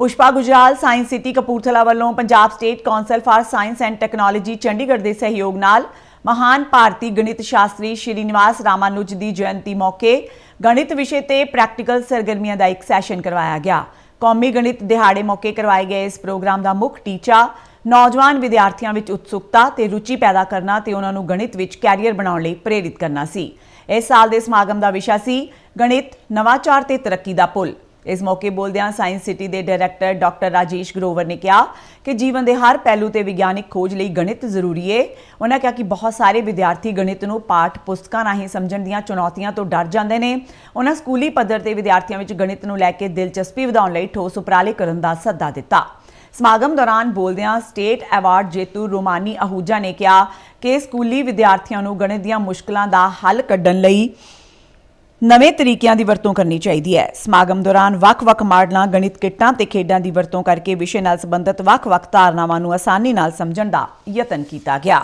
Pushpa Gujral science city Kapurthala ਵੱਲੋਂ Punjab state council for science and technology Chandigarh ਦੇ ਸਹਿਯੋਗ ਨਾਲ ਮਹਾਨ ਭਾਰਤੀ ਗਣਿਤ ਸ਼ਾਸਤਰੀ ਸ਼੍ਰੀ ਨਿਵਾਸ ਰਾਮਾਨੁਜ ਦੀ ਜਯੰਤੀ ਮੌਕੇ ਗਣਿਤ ਵਿਸ਼ੇ ਤੇ ਪ੍ਰੈਕਟੀਕਲ ਸਰਗਰਮੀਆਂ ਦਾ ਇੱਕ ਸੈਸ਼ਨ ਕਰਵਾਇਆ ਗਿਆ। ਕੌਮੀ ਗਣਿਤ ਦਿਹਾੜੇ ਮੌਕੇ ਕਰਵਾਏ ਗਏ ਇਸ ਪ੍ਰੋਗਰਾਮ ਦਾ ਮੁੱਖ ਟੀਚਾ ਨੌਜਵਾਨ ਵਿਦਿਆਰਥੀਆਂ ਵਿੱਚ ਉਤਸੁਕਤਾ ਤੇ ਰੁਚੀ ਪੈਦਾ ਕਰਨਾ ਤੇ ਉਹਨਾਂ ਨੂੰ ਗਣਿਤ ਵਿੱਚ ਕੈਰੀਅਰ ਬਣਾਉਣ ਲਈ ਪ੍ਰੇਰਿਤ ਕਰਨਾ ਸੀ। ਇਸ ਸਾਲ ਦੇ ਸਮਾਗਮ ਦਾ ਵਿਸ਼ਾ ਸੀ ਗਣਿਤ, ਨਵਾਚਾਰ ਤੇ ਤਰੱਕੀ ਦਾ ਪੁਲ। ਇਸ ਮੌਕੇ ਬੋਲਦਿਆਂ ਸਾਇੰਸ ਸਿਟੀ ਦੇ ਡਾਇਰੈਕਟਰ ਡਾਕਟਰ ਰਾਜੇਸ਼ ਗਰੋਵਰ ਨੇ ਕਿਹਾ ਕਿ ਜੀਵਨ ਦੇ ਹਰ ਪਹਿਲੂ ਤੇ ਵਿਗਿਆਨਿਕ ਖੋਜ ਲਈ ਗਣਿਤ ਜ਼ਰੂਰੀ ਹੈ ਉਹਨਾਂ ਕਿਹਾ ਕਿ ਬਹੁਤ ਸਾਰੇ ਵਿਦਿਆਰਥੀ ਗਣਿਤ ਨੂੰ ਪਾਠ ਪੁਸਤਕਾਂ ਰਾਹੀਂ ਸਮਝਣ ਦੀਆਂ ਚੁਣੌਤੀਆਂ ਤੋਂ ਡਰ ਜਾਂਦੇ ਨੇ। ਉਹਨਾਂ ਸਕੂਲੀ ਪੱਧਰ ਤੇ ਵਿਦਿਆਰਥੀਆਂ ਵਿੱਚ ਗਣਿਤ ਨੂੰ ਲੈ ਕੇ ਦਿਲਚਸਪੀ ਵਧਾਉਣ ਲਈ ਠੋਸ ਉਪਰਾਲੇ ਕਰਨ ਦਾ ਸੱਦਾ ਦਿੱਤਾ। ਸਮਾਗਮ ਦੌਰਾਨ ਬੋਲਦਿਆਂ ਸਟੇਟ ਐਵਾਰਡ ਜੇਤੂ ਰੋਮਾਨੀ ਅਹੂਜਾ ਨੇ ਕਿਹਾ ਕਿ ਸਕੂਲੀ ਵਿਦਿਆਰਥੀਆਂ ਨੂੰ ਗਣਿਤ ਦੀਆਂ ਮੁਸ਼ਕਲਾਂ ਦਾ ਹੱਲ ਕੱਢਣ ਲਈ ਨਵੇਂ ਤਰੀਕਿਆਂ ਦੀ ਵਰਤੋਂ ਕਰਨੀ ਚਾਹੀਦੀ ਹੈ। ਸਮਾਗਮ ਦੌਰਾਨ ਵੱਖ-ਵੱਖ ਮਾਡਲਾਂ, ਗਣਿਤ ਕਿੱਟਾਂ ਤੇ ਖੇਡਾਂ ਦੀ ਵਰਤੋਂ ਕਰਕੇ ਵਿਸ਼ੇ ਨਾਲ ਸੰਬੰਧਿਤ ਵੱਖ-ਵੱਖ ਧਾਰਨਾਵਾਂ ਨੂੰ ਆਸਾਨੀ ਨਾਲ ਸਮਝਣ ਦਾ ਯਤਨ ਕੀਤਾ ਗਿਆ।